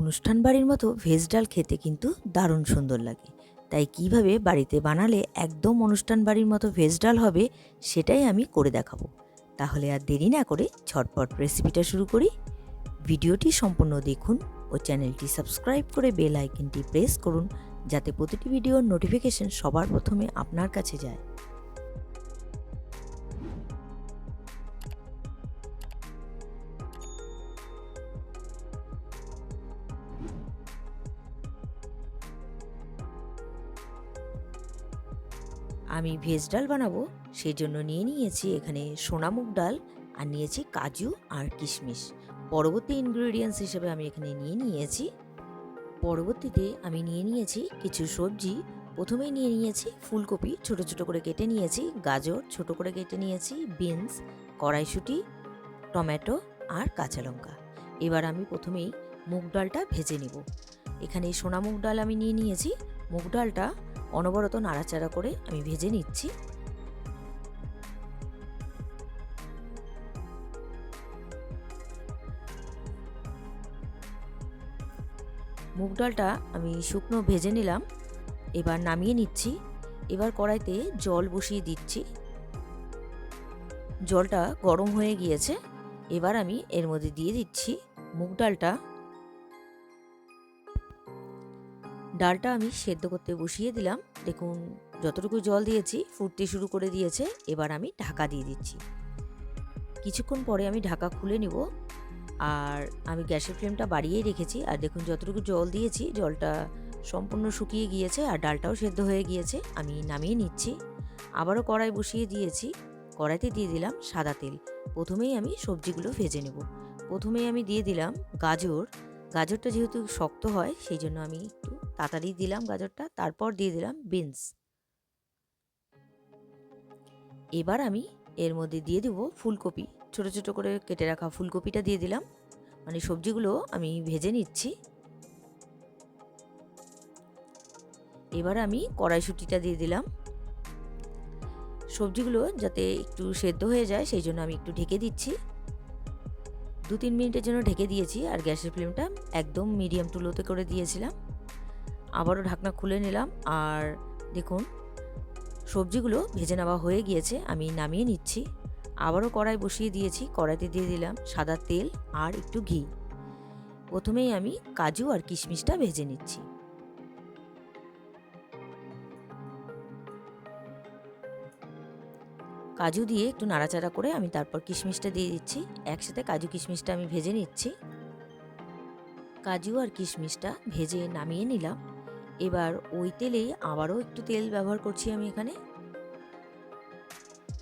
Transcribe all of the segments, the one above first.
অনুষ্ঠান বাড়ির মতো ভেজ ডাল খেতে কিন্তু দারুণ সুন্দর লাগে। তাই কীভাবে বাড়িতে বানালে একদম অনুষ্ঠান বাড়ির মতো ভেজ ডাল হবে সেটাই আমি করে দেখাবো। তাহলে আর দেরি না করে ঝটপট রেসিপিটা শুরু করি। ভিডিওটি সম্পূর্ণ দেখুন ও চ্যানেলটি সাবস্ক্রাইব করে বেল আইকনটি প্রেস করুন যাতে প্রতিটি ভিডিওর নোটিফিকেশন সবার প্রথমে আপনার কাছে যায়। আমি ভেজ ডাল বানাবো সেই জন্য নিয়ে নিয়েছি এখানে সোনামুগ ডাল আর নিয়েছি কাজু আর কিশমিশ। পরবর্তী ইনগ্রেডিয়েন্টস হিসেবে আমি এখানে নিয়ে নিয়েছি। পরবর্তীতে আমি নিয়ে নিয়েছি কিছু সবজি। প্রথমেই নিয়ে নিয়েছি ফুলকপি, ছোট ছোট করে কেটে নিয়েছি, গাজর, ছোট করে কেটে নিয়েছি, বিনস, কড়াইশুঁটি, টমেটো আর কাঁচা লঙ্কা। এবার আমি প্রথমেই মুগ ডালটা ভেজে নিব। এখানে সোনা মুগ ডাল আমি নিয়ে নিয়েছি। মুগ ডালটা অনবরত নাড়াচাড়া করে আমি ভেজে নিচ্ছি। মুগ ডালটা আমি শুকনো ভেজে নিলাম, এবার নামিয়ে নিচ্ছি। এবার কড়াইতে জল বসিয়ে দিচ্ছি। জলটা গরম হয়ে গিয়েছে, এবার আমি এর মধ্যে দিয়ে দিচ্ছি মুগ ডালটা। ডালটা আমি সেদ্ধ করতে বসিয়ে দিলাম। দেখুন, যতটুকু জল দিয়েছি, ফুটতে শুরু করে দিয়েছে। এবার আমি ঢাকা দিয়ে দিচ্ছি। কিছুক্ষণ পরে আমি ঢাকা খুলে নিব। আর আমি গ্যাসের ফ্লেমটা বাড়িয়েই রেখেছি। আর দেখুন, যতটুকু জল দিয়েছি, জলটা সম্পূর্ণ শুকিয়ে গিয়েছে আর ডালটাও সেদ্ধ হয়ে গিয়েছে। আমি নামিয়ে নিচ্ছি। আবারও কড়াই বসিয়ে দিয়েছি। কড়াইতে দিয়ে দিলাম সাদা তেল। প্রথমেই আমি সবজিগুলো ভেজে নেব। প্রথমেই আমি দিয়ে দিলাম গাজর। গাজরটা যেহেতু শক্ত হয়, সেই জন্য আমি তাড়াতাড়ি দিলাম গাজরটা, তারপর দিয়ে দিলাম বিনস এবার আমি এর মধ্যে দিয়ে দেবো ফুলকপি। ছোট ছোট করে কেটে রাখা ফুলকপিটা দিয়ে দিলাম। মানে সবজিগুলো আমি ভেজে নিচ্ছি। এবার আমি কড়াইশুটিটা দিয়ে দিলাম। সবজিগুলো যাতে একটু সেদ্ধ হয়ে যায়, সেই জন্য আমি একটু ঢেকে দিচ্ছি। দু তিন মিনিটের জন্য ঢেকে দিয়েছি আর গ্যাসের ফ্লেমটা একদম মিডিয়াম টু লোতে করে দিয়েছিলাম। আবারও ঢাকনা খুলে নিলাম আর দেখুন, সবজিগুলো ভেজে নেওয়া হয়ে গিয়েছে, আমি নামিয়ে নিচ্ছি। আবারও কড়াই বসিয়ে দিয়েছি, কড়াইতে দিয়ে দিলাম সাদা তেল আর একটু ঘি। প্রথমেই আমি কাজু আর কিশমিশটা ভেজে নিচ্ছি। কাজু দিয়ে একটু নাড়াচাড়া করে আমি তারপর কিশমিশটা দিয়ে দিচ্ছি। একসাথে কাজু কিশমিশটা আমি ভেজে নিচ্ছি। কাজু আর কিশমিশটা ভেজে নামিয়ে নিলাম। এবার ওই তেলেই আবারও একটু তেল ব্যবহার করছি আমি এখানে।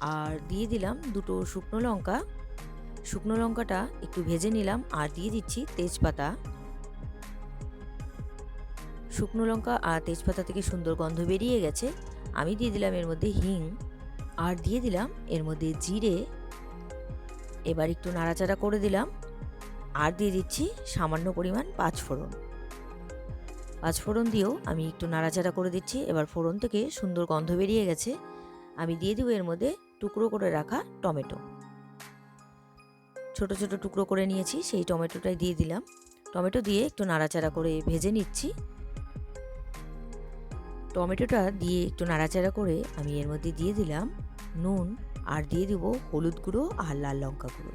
আর দিয়ে দিলাম দুটো শুকনো লঙ্কা। শুকনো লঙ্কাটা একটু ভেজে নিলাম আর দিয়ে দিচ্ছি তেজপাতা। শুকনো লঙ্কা আর তেজপাতা থেকে সুন্দর গন্ধ বেরিয়ে গেছে। আমি দিয়ে দিলাম এর মধ্যে হিং। আর দিয়ে দিলাম এর মধ্যে জিরে। এবার একটু নাড়াচাড়া করে দিলাম। আর দিয়ে দিচ্ছি সামান্য পরিমাণ পাঁচ ফোড়ন পাঁচ ফোড়ন দিয়েও আমি একটু নাড়াচাড়া করে দিচ্ছি। এবার ফোড়ন থেকে সুন্দর গন্ধ বেরিয়ে গেছে। আমি দিয়ে দিব এর মধ্যে টুকরো করে রাখা টমেটো। ছোট ছোট টুকরো করে নিয়েছি, সেই টমেটোটাই দিয়ে দিলাম। টমেটো দিয়ে একটু নাড়াচাড়া করে ভেজে নিচ্ছি। টমেটোটা দিয়ে একটু নাড়াচাড়া করে আমি এর মধ্যে দিয়ে দিলাম নুন, আর দিয়ে দিব হলুদ গুঁড়ো আর লাল লঙ্কা গুঁড়ো।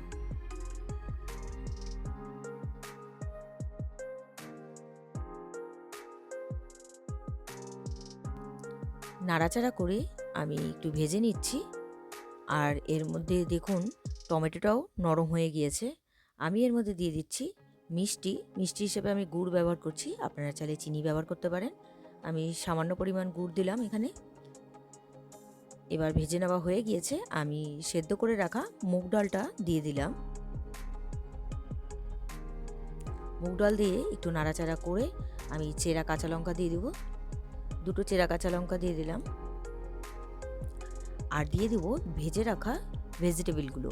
নাড়াচাড়া করে আমি একটু ভেজে নিচ্ছি। আর এর মধ্যে দেখুন, টমেটোটাও নরম হয়ে গিয়েছে। আমি এর মধ্যে দিয়ে দিচ্ছি মিষ্টি। মিষ্টি হিসেবে আমি গুড় ব্যবহার করছি। আপনারা চাইলে চিনি ব্যবহার করতে পারেন। আমি সামান্য পরিমাণ গুড় দিলাম এখানে। এবার ভেজে নেওয়া হয়ে গিয়েছে। আমি সেদ্ধ করে রাখা মুগ ডালটা দিয়ে দিলাম। মুগ ডাল দিয়ে একটু নাড়াচাড়া করে আমি চেরা কাঁচা লঙ্কা দিয়ে দেবো। দুটো চেরা কাঁচা লঙ্কা দিয়ে দিলাম। আর দিয়ে দেবো ভেজে রাখা ভেজিটেবিলগুলো।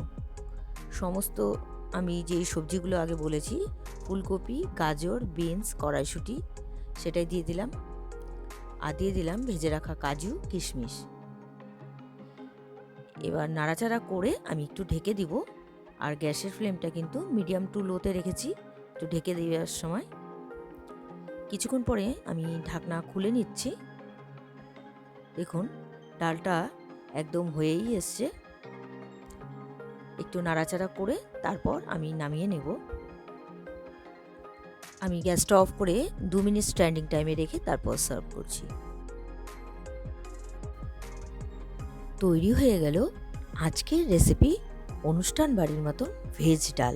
সমস্ত আমি যেই সবজিগুলো আগে বলেছি, ফুলকপি, গাজর, বিনস, কড়াইশুঁটি, সেটাই দিয়ে দিলাম। আর দিয়ে দিলাম ভেজে রাখা কাজু, কিশমিশ। এবার নাড়াচাড়া করে আমি একটু ঢেকে দিব। আর গ্যাসের ফ্লেমটা কিন্তু মিডিয়াম টু লোতে রেখেছি। একটু ঢেকে দেওয়ার সময় কিছুক্ষণ পরে আমি ঢাকনা খুলে নিচ্ছি। দেখুন, ডালটা একদম হয়েই এসছে। একটু নাড়াচাড়া করে তারপর আমি নামিয়ে নেব। আমি গ্যাসটা অফ করে দু মিনিট স্ট্যান্ডিং টাইমে রেখে তারপর সার্ভ করছি। তৈরি হয়ে গেল আজকের রেসিপি অনুষ্ঠান বাড়ির মতো ভেজ ডাল।